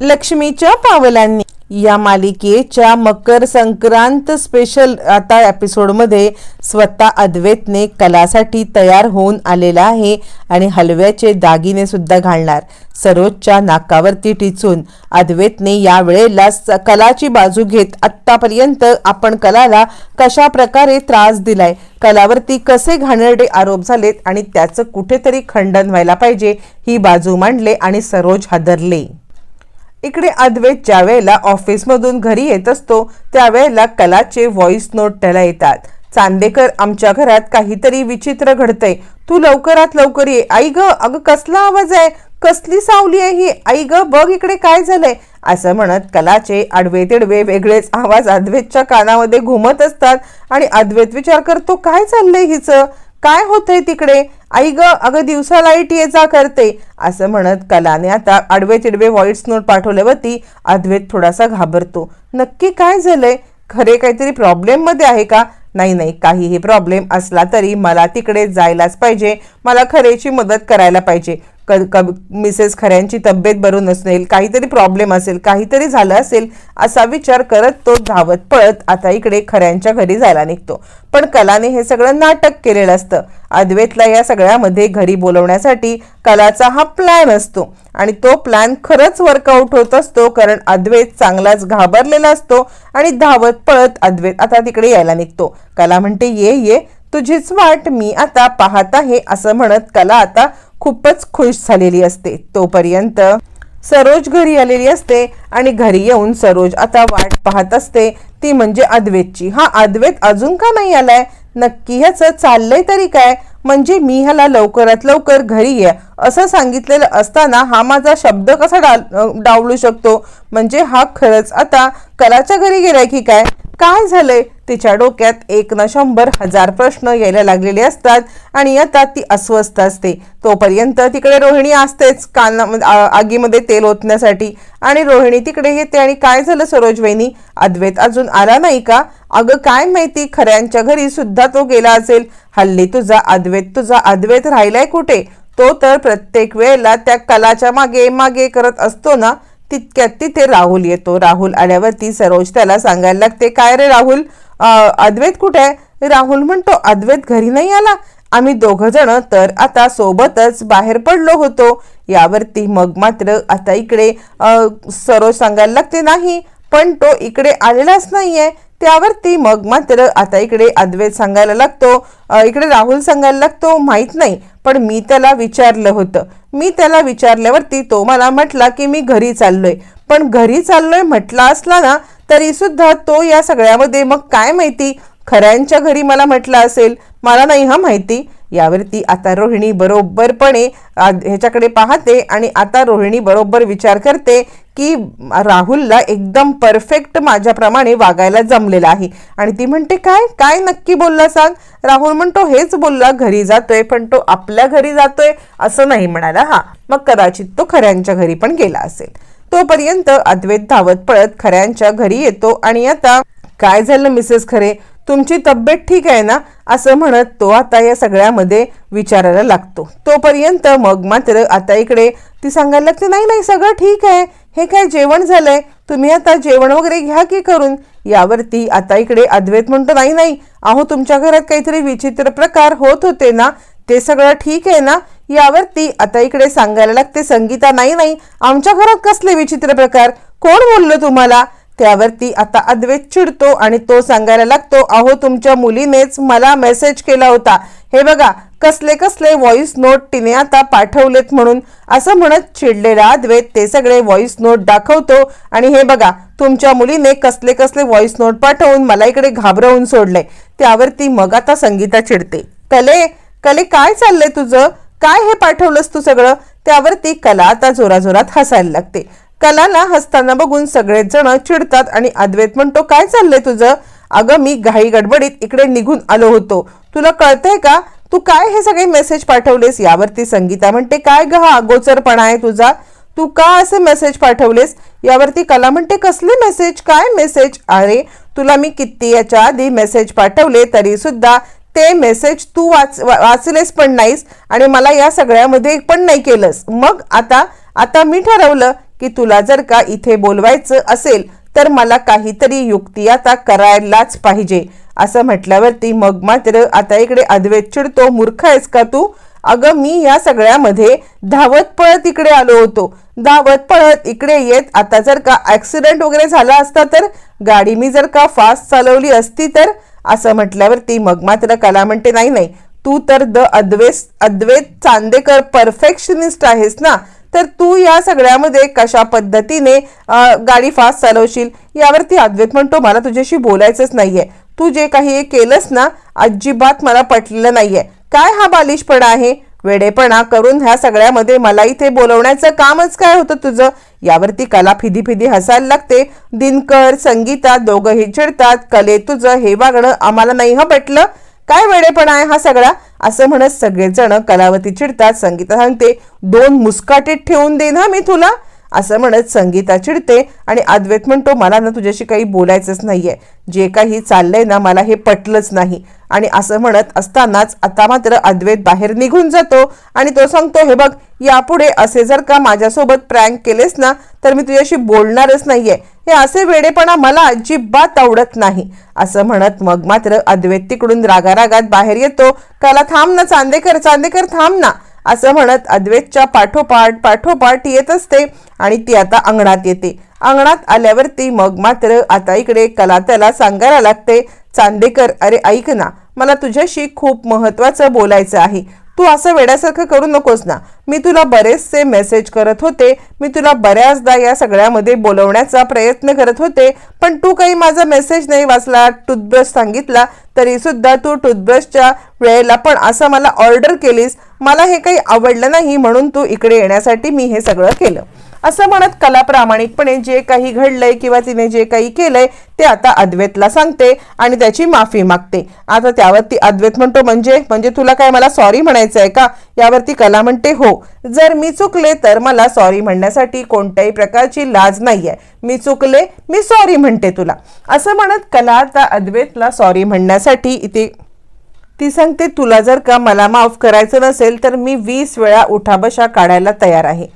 लक्ष्मीच्या पावलांनी. या मालिकेच्या मकर संक्रांत स्पेशल आता एपिसोडमध्ये स्वतः अद्वैतने कलासाठी तयार होऊन आलेला आहे आणि हलव्याचे दागिने सुद्धा घालणार. सरोजच्या नाकावरती टिचून अद्वैतने या वेळेला कलाची बाजू घेत आत्तापर्यंत आपण कलाला कशा प्रकारे त्रास दिलाय कलावरती कसे घाणेरडे आरोप झालेत आणि त्याचं कुठेतरी खंडन व्हायला पाहिजे ही बाजू मांडले आणि सरोज हादरले. इकडे अद्वैत ज्या वेळेला ऑफिसमधून घरी येत असतो त्यावेळेला कलाचे व्हॉइस नोट त्याला येतात. चांदेकर आमच्या घरात काहीतरी विचित्र घडतंय. तू लवकरात लवकर ये. आई ग अगं कसला आवाज आहे? कसली सावली आहे ही? आई ग बघ इकडे काय झालंय. असं म्हणत कलाचे आडवे तिडवे वेगळेच आवाज अद्वैतच्या कानामध्ये घुमत असतात आणि अद्वैत विचार करतो काय चाललंय हिचं? काय होतंय तिकडे? आई ग अगं दिवसा लाइट ये जा करते असं म्हणत कलाने आता आडवे तिडवे व्हॉइस नोट पाठवल्यावरती अद्वैत थोडासा घाबरतो. नक्की काय झालंय? खरे काहीतरी प्रॉब्लेममध्ये आहे का? नाही नाही काहीही प्रॉब्लेम असला तरी मला तिकडे जायलाच पाहिजे. मला खरेची मदत करायला पाहिजे. क क मिसेस खऱ्यांची तब्येत बरू नसेल काहीतरी प्रॉब्लेम असेल काहीतरी झालं असेल असा विचार करत तो धावत पळत आता इकडे खऱ्यांच्या घरी जायला निघतो. पण कलाने हे सगळं नाटक केलेलं असतं. अद्वैतला या सगळ्यामध्ये घरी बोलवण्यासाठी कलाचा हा प्लॅन असतो. आणि तो प्लॅन खरंच वर्कआउट होत असतो कारण अद्वैत चांगलाच घाबरलेला असतो आणि धावत पळत अद्वैत आता तिकडे यायला निघतो. कला म्हणते ये ये तुझीच वाट मी आता पाहत आहे असं म्हणत कला आता खूपच खुश झालेली असते. तोपर्यंत सरोज घरी आलेली असते आणि घरी येऊन सरोज आता वाट पाहत असते. ती म्हणजे अद्वैतची. हा अद्वैत अजून का नाही आलाय? नक्की ह्याचं चाललंय तरी काय? म्हणजे मी ह्याला लवकरात लवकर घरी ये असं सांगितलेलं असताना हा माझा शब्द कसा डाल डावलू शकतो? म्हणजे हा खरंच आता कलाच्या घरी गेलाय की काय? काय झालंय? तिच्या डोक्यात एक न शंभर हजार प्रश्न यायला लागलेले असतात आणि आता ती अस्वस्थ असते. तोपर्यंत तिकडे रोहिणी असतेच काना आगीमध्ये तेल ओतण्यासाठी. आणि रोहिणी तिकडे येते आणि काय झालं सरोज वहिनी? अद्वैत अजून आला नाही का? अगं काय माहिती खऱ्यांच्या घरी सुद्धा तो गेला असेल. हल्ली तुझा अद्वैत तुझा अद्वैत राहिलाय कुठे? तो तर प्रत्येक वेळेला त्या कलाच्या मागे मागे करत असतो ना? तितक्यात तिथे राहुल येतो. राहुल आल्यावरती सरोज त्याला सांगायला लागते काय रे राहुल? अद्वैत कुठे आहे? राहुल म्हणतो अद्वैत घरी नाही आला. आम्ही दोघं जण तर आता सोबतच बाहेर पडलो होतो. यावरती मग मात्र आता इकडे सरोज सांगायला लागते नाही पण तो इकडे आलेलाच नाहीये. त्यावरती मग मात्र आता इकडे अद्वैत सांगायला लागतो. इकडे राहुल सांगायला लागतो माहीत नाही पण मी त्याला विचारलं होतं. मी त्याला विचारल्यावरती तो मला म्हटला की मी घरी चाललोय. पण घरी चाललोय म्हटला असला ना तरी सुद्धा तो या सगळ्यामध्ये मग काय माहिती? खऱ्यांच्या घरी मला म्हटलं असेल. मला नाही हा माहिती. यावरती आता रोहिणी बरोबरपणे ह्याच्याकडे पाहते आणि आता रोहिणी बरोबर विचार करते की राहुलला एकदम परफेक्ट माझ्याप्रमाणे वागायला जमलेला आहे. आणि ती म्हणते काय? काय नक्की बोलला सांग? राहुल म्हणतो हेच बोलला घरी जातोय पण तो आपल्या घरी जातोय असं नाही म्हणाला हा. मग कदाचित तो खऱ्यांच्या घरी पण गेला असेल. तोपर्यंत अद्वैत धावत पळत खऱ्यांच्या घरी येतो आणि आता काय झालं मिसेस खरे? तुमची तब्येत ठीक आहे ना? असं म्हणत तो आता या सगळ्यामध्ये विचारायला लागतो. तोपर्यंत मग मात्र आता इकडे ती सांगायला लागते नाही नाही सगळं ठीक आहे. हे काय जेवण झालंय? तुम्ही आता जेवण वगैरे घ्या की करून? यावरती आता इकडे अद्वैत म्हणतो नाही नाही. अहो तुमच्या घरात काहीतरी विचित्र प्रकार होत होते ना? ते सगळं ठीक आहे ना? यावरती आता इकडे सांगायला लागते संगीता नाही नाही. आमच्या घरात कसले विचित्र प्रकार? कोण बोललं तुम्हाला? त्यावरती आता अद्वैत चिडतो आणि तो सांगायला लागतो अहो तुमच्या मुलीनेच मला मेसेज केला होता. हे बघा कसले कसले व्हॉइस नोट तिने आता पाठवलेत म्हणून. असं म्हणत चिडलेला अद्वैत ते सगळे व्हॉइस नोट दाखवतो आणि हे बघा तुमच्या मुलीने कसले कसले व्हॉइस नोट पाठवून मला इकडे घाबरवून सोडले. त्यावरती मग आता संगीता चिडते. कले कले काय चाललंय तुझं? काय हे पाठवलंस तू सगळं? त्यावरती कला आता जोराजोरात हसायला लागते. कलाला हसताना बघून सगळेच जण चिडतात आणि अद्वैत म्हणतो काय चाललंय तुझं? अगं मी घाई गडबडीत इकडे निघून आलो होतो. तुला कळतंय का? तू काय हे सगळे मेसेज पाठवलेस? यावरती संगीता म्हणते काय ग हा अगोचरपणा आहे तुझा? तू का असे मेसेज पाठवलेस? यावरती कला म्हणते कसले मेसेज काय मेसेज अरे तुला मी किती याच्या आधी मेसेज पाठवले तरी सुद्धा ते मेसेज तू वाच वाचलेस पण नाहीस आणि मला या सगळ्यामध्ये पण नाही केलंस. मग आता आता मी ठरवलं की तुला जर का इथे बोलवायचं असेल तर मला काहीतरी युक्ती आता करायलाच पाहिजे. असं म्हटल्यावरती मग मात्र आता इकडे अद्वैत चिडतो मूर्ख आहेस का तू? अगं मी या सगळ्यामध्ये धावत पळत इकडे आलो होतो. धावत पळत इकडे येत आता जर का ॲक्सिडेंट वगैरे झाला असता तर गाडी मी जर का फास्ट चालवली असती तर? असं म्हटल्यावरती मग मात्र कला म्हणते नाही नाही. तू तर द अद्वेस अद्वैत चांदेकर परफेक्शनिस्ट आहेस ना. तर तू या सगळ्यामध्ये कशा पद्धतीने गाडी फास्ट चालवशील यावरती अद्वैत म्हणतो मला तुझ्याशी बोलायचंच नाहीये. तू जे काही हे केलंस ना अजिबात मला पटलेलं नाहीये. काय हा बालिशपणा आहे? वेडेपणा करून ह्या सगळ्यामध्ये मला इथे बोलवण्याचं कामच काय होतं तुझं? यावरती कला फिदी फिदी हसायला लागते. दिनकर संगीता दोघंही चिडतात. कले तुझं हे वागणं आम्हाला नाही हं पटलं. काय वेडेपणा आहे हा सगळा? असं म्हणत सगळेजण कलावती चिडतात. संगीता सांगते दोन मुस्काटीत ठेवून दे ना मी तुला. असं म्हणत संगीता चिडते आणि अद्वैत म्हणतो मला ना तुझ्याशी काही बोलायचंच नाहीये. जे काही चाललंय ना मला हे पटलंच नाही. आणि असं म्हणत असतानाच आता मात्र अद्वैत बाहेर निघून जातो. आणि तो सांगतो हे बघ यापुढे असे जर का माझ्यासोबत प्रँक केलेस ना तर मी तुझ्याशी बोलणारच नाहीये. हे असे वेडेपणा मला अजिबात आवडत नाही. असं म्हणत मग मात्र अद्वैत तिकडून रागारागात बाहेर येतो. काला थांब ना चांदेकर चांदेकर थांब ना. असं म्हणत अद्वैतच्या पाठोपाठ पाठोपाठ येत असते आणि ती आता अंगणात येते. अंगणात आल्यावरती मग मात्र आता इकडे कला त्याला सांगायला लागते चांदेकर अरे ऐक ना मला तुझ्याशी खूप महत्वाचं बोलायचं आहे. तू असं वेड्यासारखं करू नकोस ना. मी तुला बरेचसे मेसेज करत होते. मी तुला बऱ्याचदा या सगळ्यामध्ये बोलवण्याचा प्रयत्न करत होते. पण तू काही माझा मेसेज नाही वाचला टूथब्रश सांगितला तरी सुद्धा तू टूथब्रशच्या वेळेला पण असं मला ऑर्डर केलीस. मला हे काही आवडलं नाही म्हणून तू इकडे येण्यासाठी मी हे सगळं केलं. असं म्हणत कला प्रामाणिकपणे जे काही घडलंय किंवा तिने जे काही केलंय ते आता अद्वैतला सांगते आणि त्याची माफी मागते. आता त्यावरती अद्वैत म्हणतो म्हणजे? म्हणजे तुला काय मला सॉरी म्हणायचं आहे का? यावरती कला म्हणते हो. जर मी चुकले तर मला सॉरी म्हणण्यासाठी कोणत्याही प्रकारची लाज नाहीये. मी चुकले मी सॉरी म्हणते तुला. असं म्हणत कला आता अद्वैतला सॉरी म्हणण्यासाठी इथे ती सांगते तुला जर का मला माफ करायचं नसेल तर मी वीस वेळा उठाबशा काढायला तयार आहे.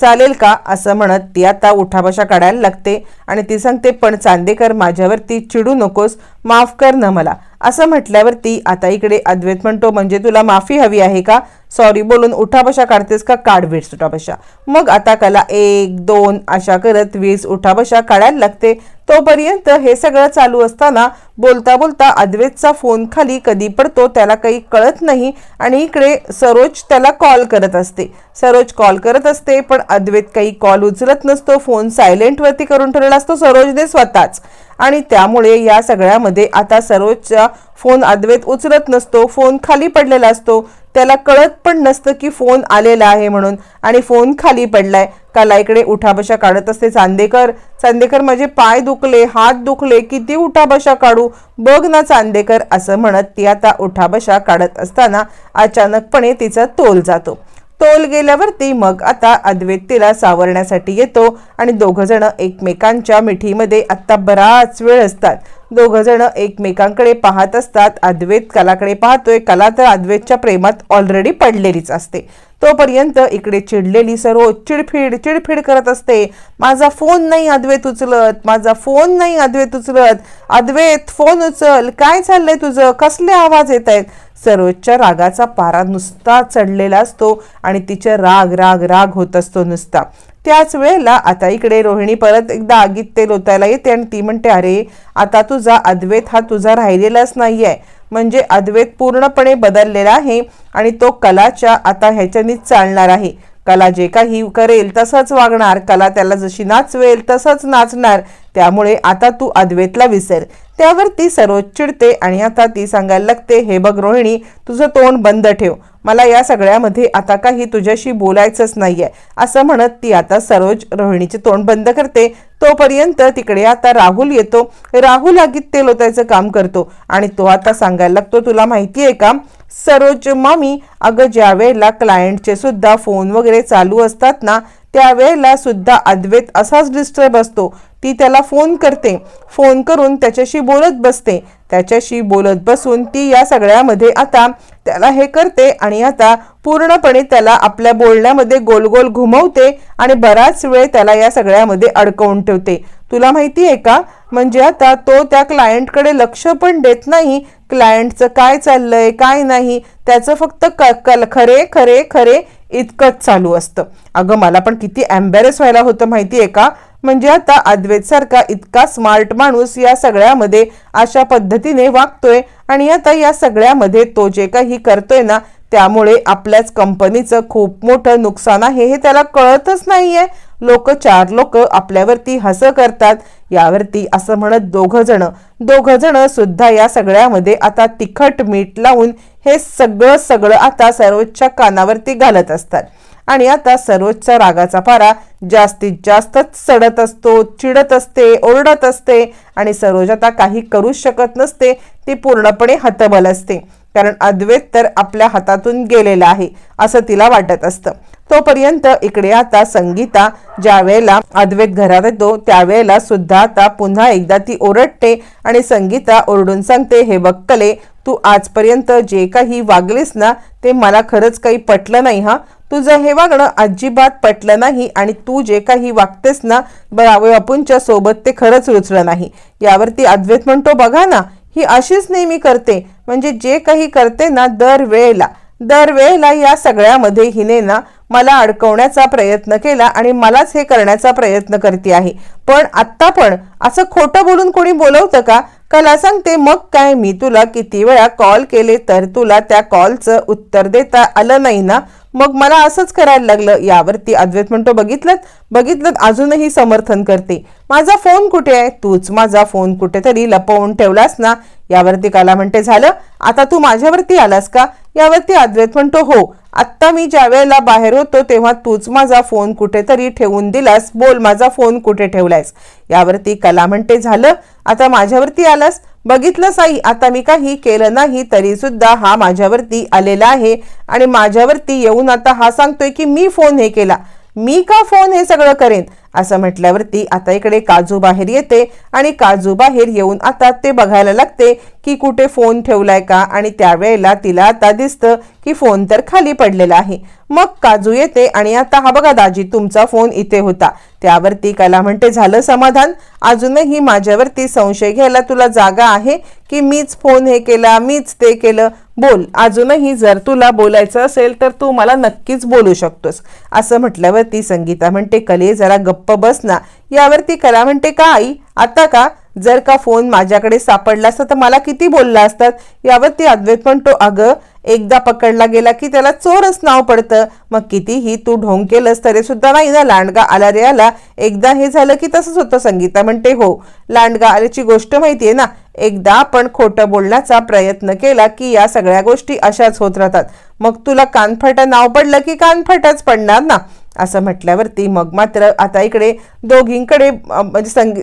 चालेल का? असं म्हणत ती आता उठाबशा काढायला लागते आणि ती सांगते पण चांदेकर माझ्यावरती चिडू नकोस माफ कर ना मला. असं म्हटल्यावरती आता इकडे अद्वैत म्हणतो म्हणजे तुला माफी हवी आहे का? सॉरी बोलून उठाबशा काढतेस का? काढ वीस उठाबशा मग आता कला एक दोन अशा करत वीस उठाबशा काढायला लागते. तोपर्यंत हे सगळं चालू असताना बोलता बोलता अद्वेतचा फोन खाली कधी पडतो त्याला काही कळत नाही आणि इकडे सरोज त्याला कॉल करत असते. सरोज कॉल करत असते पण अद्वैत काही कॉल उचलत नसतो फोन सायलेंटवरती करून ठेवलेला असतो सरोजने स्वतःच. आणि त्यामुळे या सगळ्यामध्ये आता सरोजचा फोन अद्वैत उचलत नसतो फोन खाली पडलेला असतो. त्याला कळत पण नसतं की फोन आलेला आहे म्हणून. आणि फोन खाली पडलाय. काला इकडे उठाबशा काढत असते. चांदेकर चांदेकर माझे पाय दुखले हात दुखले किती उठाबशा काढू? बघ ना चांदेकर असं म्हणत ती आता उठाबशा काढत असताना अचानकपणे तिचा तोल जातो. तोल गेल्यावरती मग आता अद्वैत तिला सावरण्यासाठी येतो आणि दोघंजणं एकमेकांच्या मिठीमध्ये आत्ता बराच वेळ असतात. दोघंजणं एकमेकांकडे पाहत असतात. अद्वैत कलाकडे पाहतोय. कला तर अद्वैतच्या प्रेमात ऑलरेडी पडलेलीच असते. तोपर्यंत इकडे चिडलेली सर्व चिडफिड चिडफिड करत असते. माझा फोन नाही अद्वैत उचलत. माझा फोन नाही अद्वैत उचलत. अद्वैत फोन उचल. काय चाललंय तुझं? कसले आवाज येत आहेत? सरोजच्या रागाचा पारा नुसता चढलेला असतो आणि तिचे राग राग राग होत असतो नुसता. त्याच वेळेला आता इकडे रोहिणी परत एकदा आगीत ते लोतायला येते आणि ती म्हणते अरे आता तुझा अद्वैत हा तुझा राहिलेलाच नाही आहे म्हणजे अद्वैत पूर्णपणे बदललेला आहे आणि तो कलाच्या आता ह्याच्यानीच चालणार आहे. कला जे काही करेल तसंच वागणार कला त्याला जशी नाचवेल तसंच नाचणार. त्यामुळे आता तू अद्वैतला विसर. त्यावर ती सरोज चिडते आणि आता ती सांगायला लागते हे बघ रोहिणी तुझं तोंड बंद ठेव. मला या सगळ्यामध्ये आता काही तुझ्याशी बोलायचंच नाहीये. असं म्हणत ती आता सरोज रोहिणीचे तोंड बंद करते. तोपर्यंत तिकडे आता राहुल येतो. राहुल आगीत तेल ओतायचं काम करतो आणि तो आता सांगायला लागतो तुला माहिती आहे का सरोज मामी अगं ज्या वेळेला क्लायंटचे सुद्धा फोन वगैरे चालू असतात ना त्यावेळेला सुद्धा अद्वैत असाच डिस्टर्ब असतो. ती त्याला फोन करते. फोन करून त्याच्याशी बोलत बसते. त्याच्याशी बोलत बसून ती या सगळ्यामध्ये आता त्याला हे करते आणि आता पूर्णपणे त्याला आपल्या बोलण्यामध्ये गोल गोल घुमवते आणि बराच वेळ त्याला या सगळ्यामध्ये अडकवून ठेवते. तुला माहिती आहे का? म्हणजे आता तो त्या क्लायंटकडे लक्ष पण देत नाही. क्लायंटचं काय चाललंय काय नाही. त्याचं फक्त क कल खरे खरे खरे इतकंच चालू असतं. अगं मला पण किती एम्बॅरेस व्हायला होतं माहिती आहे का? म्हणजे आता अद्वैत सारखा इतका स्मार्ट माणूस या सगळ्यामध्ये अशा पद्धतीने वागतोय आणि आता या सगळ्यामध्ये तो जे काही करतोय ना त्यामुळे आपल्याच कंपनीचं खूप मोठं नुकसान आहे हे त्याला कळतच नाहीये. लोक चार लोक आपल्यावरती हसं करतात यावरती असं म्हणत दोघंजणं. जण जण सुद्धा या सगळ्यामध्ये आता तिखट मीठ लावून हे सगळं सगळं आता सरोजच्या कानावरती घालत असतात. आणि आता सर्वोच्च रागाचा पारा जास्तीत जास्तच चढत असतो चिडत असते ओरडत असते आणि सरोज आता काही करूच शकत नसते ती पूर्णपणे हतबल असते. कारण अद्वैत तर आपल्या हातातून गेलेला आहे असं तिला वाटत असतं. तोपर्यंत इकडे आता संगीता ज्या वेळेला अद्वैत घरात येतो त्यावेळेला सुद्धा आता पुन्हा एकदा ती ओरडते आणि संगीता ओरडून सांगते हे बक्कले तू आजपर्यंत जे काही वागलीस ना ते मला खरंच काही पटलं नाही हा? तुझं हे वागणं अजिबात पटलं नाही आणि तू जे काही वागतेस ना बापूंच्या सोबत ते खरंच रुचलं नाही. यावरती अद्वैत म्हणतो बघा ना ही अशीच नेहमी करते. म्हणजे जे काही करते ना दर वेळेला दरवेळेला या सगळ्यामध्ये हिने ना मला अडकवण्याचा प्रयत्न केला आणि मलाच हे करण्याचा प्रयत्न करते आहे. पण आत्ता पण असं खोटं बोलून कोणी बोलवतं का? कला सांगते मग काय? मी तुला किती वेळा कॉल केले तर तुला त्या कॉलचं उत्तर देता आलं नाही ना? मग मला असंच करायला लागलं. यावरती अद्वैत म्हणतो बघितलं? बघितलं? अजूनही समर्थन करते. माझा फोन कुठे आहे? तूच माझा फोन कुठेतरी लपवून ठेवलास ना? यावरती काला म्हणते झालं? आता तू माझ्यावरती आलास का? यावरती अद्वैत म्हणतो हो. आत्ता मी ज्या वेळेला बाहेर होतो तेव्हा तूच माझा फोन कुठेतरी ठेवून दिलास. बोल माझा फोन कुठे ठेवलायस? यावरती कला म्हणते झालं? आता माझ्यावरती आलास? बघितलं साई आता मी काही केलं नाही तरी सुद्धा हा माझ्यावरती आलेला आहे आणि माझ्यावरती येऊन आता हा सांगतोय की मी फोन हे केला. मी का फोन हे सगळं करेन? असं म्हटल्यावरती आता इकडे काजू बाहेर येते आणि काजू बाहेर येऊन आता ते बघायला लागते की कुठे फोन ठेवलाय का आणि त्यावेळेला तिला आता दिसतं की फोन तर खाली पडलेला आहे. मग काजू येते आणि आता हा बघा दाजी तुमचा फोन इथे होता. त्यावरती कला म्हणते झालं समाधान? अजूनही माझ्यावरती संशय घ्यायला तुला जागा आहे की मीच फोन हे केला मीच ते केलं? बोल अजूनही जर तुला बोलायचं असेल तर तू मला नक्कीच बोलू शकतोस. असं म्हटल्यावरती संगीता म्हणते कले जरा गप्प बस ना. यावरती करा म्हणते का आई? आता का? जर का फोन माझ्याकडे सापडला असता तर मला किती बोलला असतात यावरती अद्वैत म्हणतो अगं एकदा पकडला गेला की त्याला चोरच नाव पडतं. मग कितीही तू ढोंग केलंस तरी सुद्धा नाही ना लांडगा आला रे आला. एकदा हे झालं की तसंच होतं संगीता म्हणते हो. लांडगा आल्याची गोष्ट माहितीये ना? एकदा आपण खोटं बोलण्याचा प्रयत्न केला की या सगळ्या गोष्टी अशाच होत राहतात. मग तुला कानफाटा नाव पडलं की कानफाटाच पडणार ना? असं म्हटल्यावरती मग मात्र आता इकडे दोघींकडे म्हणजे संगी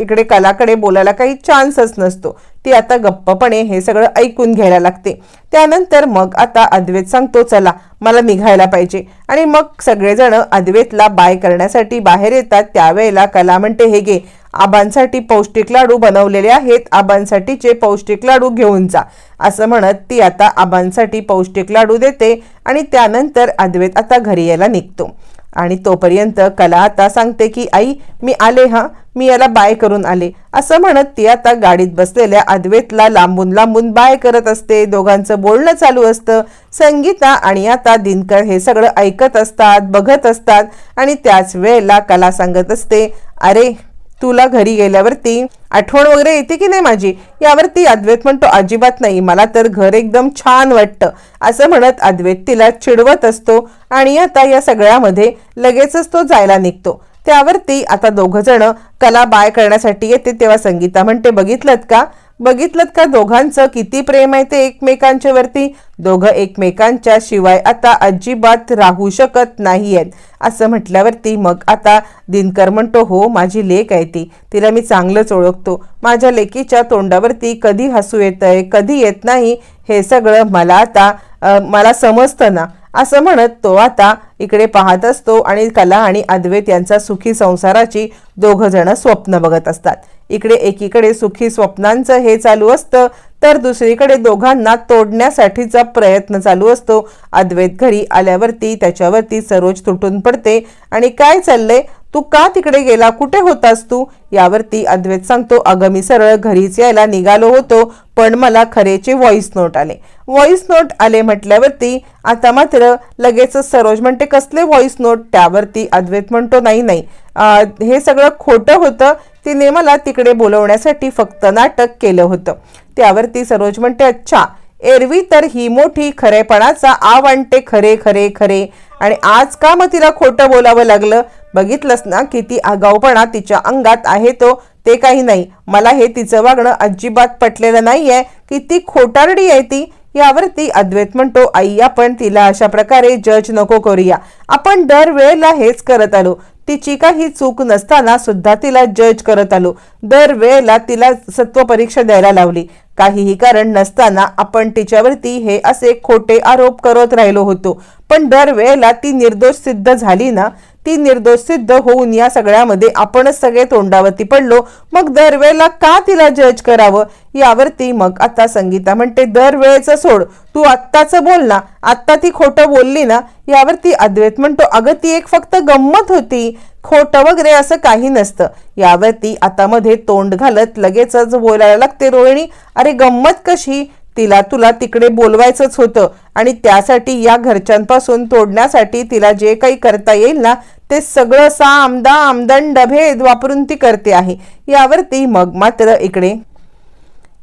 इकडे कलाकडे बोलायला काही चान्सच नसतो. ती आता गप्पपणे हे सगळं ऐकून घ्यायला लागते. त्यानंतर मग आता अद्वैत सांगतो चला मला निघायला पाहिजे. आणि मग सगळेजण अद्वैतला बाय करण्यासाठी बाहेर येतात. त्यावेळेला कला म्हणते हे गे आबांसाठी पौष्टिक लाडू बनवलेले आहेत आबांसाठीचे पौष्टिक लाडू घेऊन जा असं म्हणत ती आता आबांसाठी पौष्टिक लाडू देते आणि त्यानंतर अद्वैत आता घरी यायला निघतो. आणि तोपर्यंत कला आता सांगते की आई मी आले हा मी याला बाय करून आले. असं म्हणत ती आता गाडीत बसलेल्या अद्वैतला लांबून लांबून बाय करत असते. दोघांचं बोलणं चालू असतं. संगीता आणि आता दिनकर हे सगळं ऐकत असतात बघत असतात आणि त्याच वेळेला कला सांगत असते अरे तुला घरी गेल्यावरती आठवण वगैरे येते की नाही माझी? यावरती अद्वैत म्हणतो अजिबात नाही. मला तर घर एकदम छान वाटतं. असं म्हणत अद्वैत तिला चिडवत असतो आणि आता या सगळ्यामध्ये लगेचच तो जायला निघतो. त्यावरती आता दोघ जण कला बाय करण्यासाठी येते तेव्हा संगीता म्हणते बघितलं का? बघितलं का दोघांचं? किती प्रेम आहे ते एकमेकांच्या वरती दोघं एकमेकांच्या शिवाय आता अजिबात राहू शकत नाही आहेत असं म्हटल्यावरती मग आता दिनकर म्हणतो हो माझी लेक आहे ती. तिला मी चांगलंच ओळखतो. माझ्या लेकीच्या तोंडावरती कधी हसू येतंय कधी येत नाही हे सगळं मला आता मला समजतं ना. असं म्हणत तो आता इकडे पाहत असतो आणि कला आणि अद्वैत यांचा सुखी संसाराची दोघंजणं जण स्वप्न बघत असतात. इकडे एकीकडे सुखी स्वप्नांचं हे चालू असतं तर दुसरीकडे दोघांना तोडण्यासाठीचा प्रयत्न चालू असतो. अद्वैत घरी आल्यावरती त्याच्यावरती सरोज तुटून पडते. आणि काय चाललंय? तू का तिकडे गेला? कुठे होतास तू? यावरती अद्वैत सांगतो अगं मी सरळ घरीच यायला निघालो होतो पण मला खरेचे व्हॉइस नोट आले. व्हॉइस नोट आले म्हटल्यावरती आता मात्र लगेचच सरोज म्हणते कसले व्हॉइस नोट त्यावरती अद्वैत म्हणतो नाही नाही. हे सगळं खोटं होतं. तिने मला तिकडे बोलवण्यासाठी फक्त नाटक केलं होतं. त्यावरती सरोज म्हणते अच्छा एरवी तर ही मोठी खरेपणाचा आव आणते खरे खरे खरे. आणि आज का मग तिला खोटं बोलावं लागलं? बघितलंस ना किती आगाऊपणा तिच्या अंगात आहे तो. ते काही नाही. मला हे तिचं वागणं अजिबात पटलेलं नाही आहे किती खोटारडी आहे ती. यावरती अद्वैत म्हणतो आई आपण तिला अशा प्रकारे जज नको करूया. आपण दरवेळेला हेच करत आलो. तिची काही चूक नसताना सुद्धा तिला जज करत आलो. दर वेळेला तिला सत्व परीक्षा द्यायला लावली. काहीही कारण नसताना आपण तिच्यावरती हे असे खोटे आरोप करत राहिलो होतो. पण दरवेळेला ती निर्दोष सिद्ध झाली ना ती निर्दोष सिद्ध होऊन या सगळ्यामध्ये आपणच सगळे तोंडावरती पडलो. मग दरवेळेला का तिला जज करावं? यावरती मग आता संगीता म्हणते दरवेळेचं सोड तू आत्ताचं बोल ना. आत्ता ती खोटं बोलली ना यावरती अद्वैत म्हणतो अगं ती एक फक्त गंमत होती. खोटं वगैरे असं काही नसतं. यावरती आता मध्ये तोंड घालत लगेचच बोलायला लागते रोहिणी अरे गंमत कशी? तिला तुला तिकडे बोलवायचंच होतं आणि त्यासाठी या घरच्यांपासून तोडण्यासाठी तिला जे काही करता येईल ना ते सगळं सा आमदा आमदंड भेद वापरून ती करते आहे. यावरती मग मात्र इकडे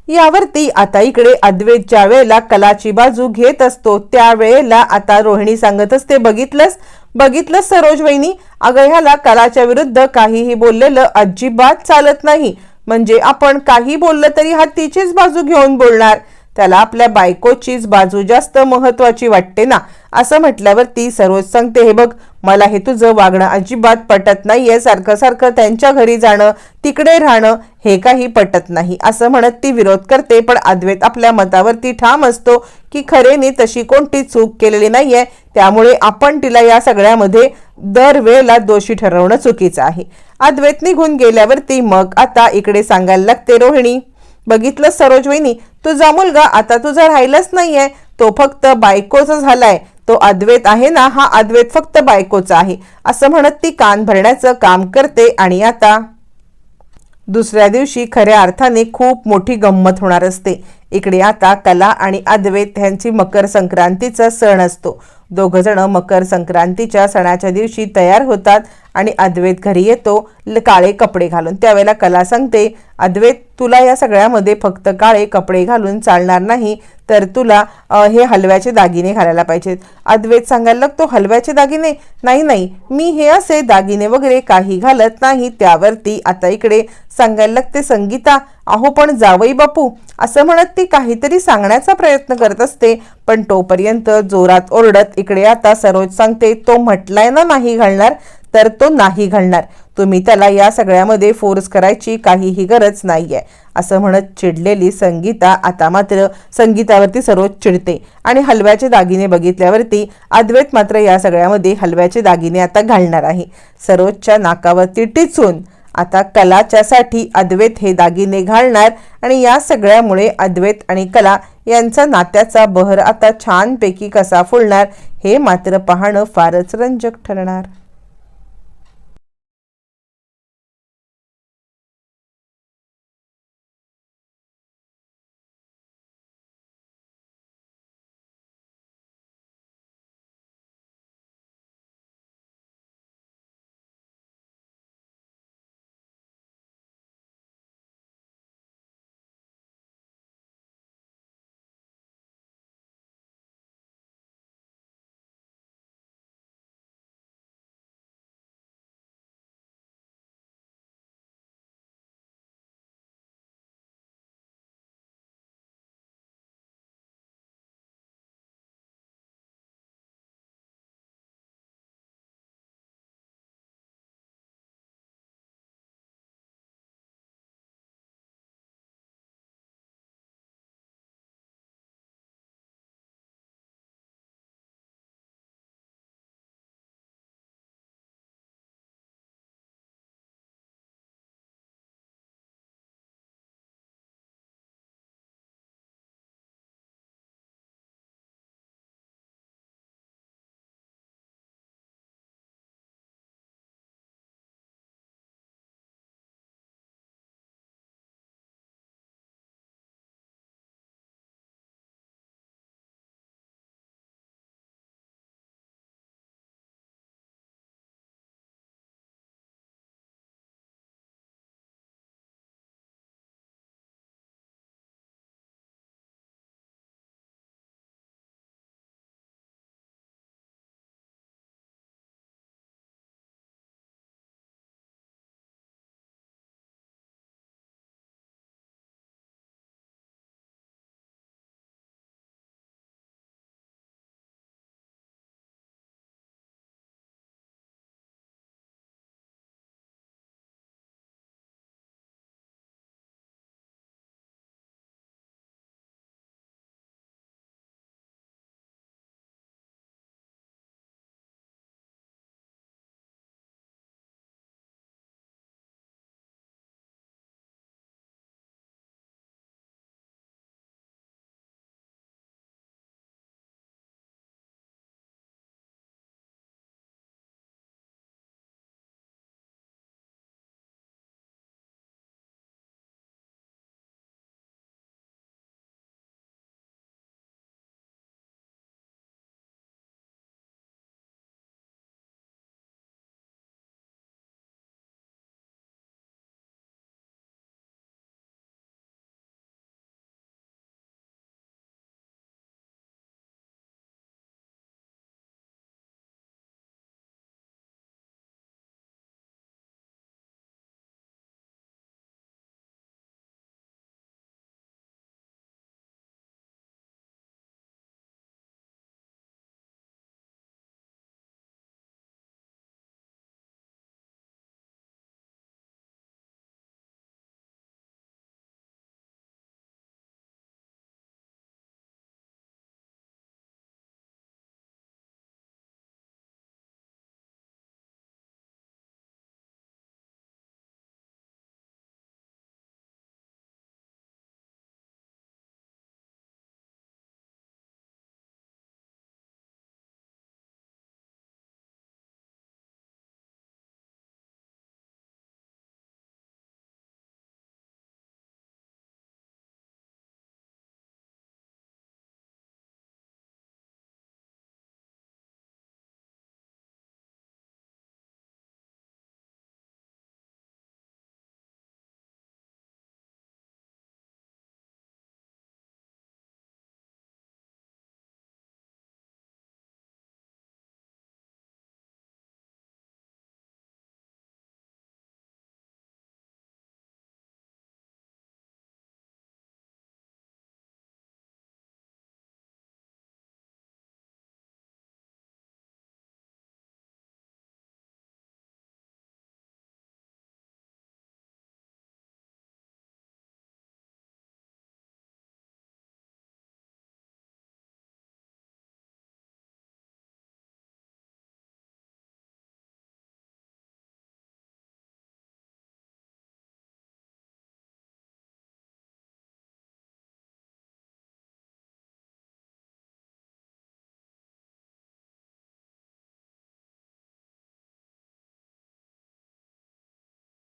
यावरती आता इकडे अद्वेत ज्या वेळेला कलाची बाजू घेत असतो. त्यावेळेला आता रोहिणी सांगत असते बघितलंस बघितलं सरोज वहिनी? अगं ह्याला कलाच्या विरुद्ध काहीही बोललेलं अजिबात चालत नाही. म्हणजे आपण काही बोललं तरी हा तिचीच बाजू घेऊन बोलणार. त्याला आपल्या बायकोचीच बाजू जास्त महत्वाची वाटते ना? असं म्हटल्यावर ती सरोज सांगते हे बघ मला हे तुझं वागणं अजिबात पटत नाहीये. सारखं सारखं त्यांच्या घरी जाणं तिकडे राहणं हे काही पटत नाही. असं म्हणत ती विरोध करते पण अद्वैत आपल्या मतावरती ठाम असतो की खरेने तशी कोणती चूक केलेली नाहीये. त्यामुळे आपण तिला या सगळ्यामध्ये दरवेळेला दोषी ठरवणं चुकीचं आहे. अद्वैत निघून गेल्यावरती मग आता इकडे सांगायला लागते रोहिणी. बघितलं सरोज वहिनी तुझा मुलगा आता तुझा राहिलाच नाहीये. तो फक्त बायकोचा झालाय. तो अद्वैत आहे ना हा अद्वैत फक्त बायकोचा आहे. असं म्हणत ती कान भरण्याचं काम करते आणि आता दुसऱ्या दिवशी खऱ्या अर्थाने खूप मोठी गंमत होणार असते. इकडे आता कला आणि अद्वैत यांची मकर संक्रांतीचा सण असतो. दोघ जण मकर संक्रांतीच्या सणाच्या दिवशी तयार होतात आणि अद्वैत घरी येतो काळे कपडे घालून. त्यावेळेला कला सांगते अद्वैत तुला या सगळ्यामध्ये फक्त काळे कपडे घालून चालणार नाही तर तुला हे हलव्याचे दागिने घालायला पाहिजेत. अद्वैत सांगायला लागतो हलव्याचे दागिने? नाही नाही मी हे असे दागिने वगैरे काही घालत नाही त्यावरती आता इकडे सांगायला लागते संगीता अहो पण जावई बापू असं म्हणत ती काहीतरी सांगण्याचा प्रयत्न करत असते पण तोपर्यंत जोरात ओरडत इकडे आता सरोज सांगते तो म्हटलाय ना नाही घालणार तर तो नाही घालणार. तुम्ही त्याला या सगळ्यामध्ये फोर्स करायची काहीही गरज नाही आहे असं म्हणत चिडलेली संगीता आता मात्र संगीतावरती सर्व चिडते आणि हलव्याचे दागिने बघितल्यावरती अद्वैत मात्र या सगळ्यामध्ये हलव्याचे दागिने आता घालणार आहे. सरोजच्या नाकावरती टिचून आता कलाच्यासाठी अद्वैत हे दागिने घालणार आणि या सगळ्यामुळे अद्वैत आणि कला यांचा नात्याचा बहर आता छानपैकी कसा फुलणार हे मात्र पाहणं फारच रंजक ठरणार.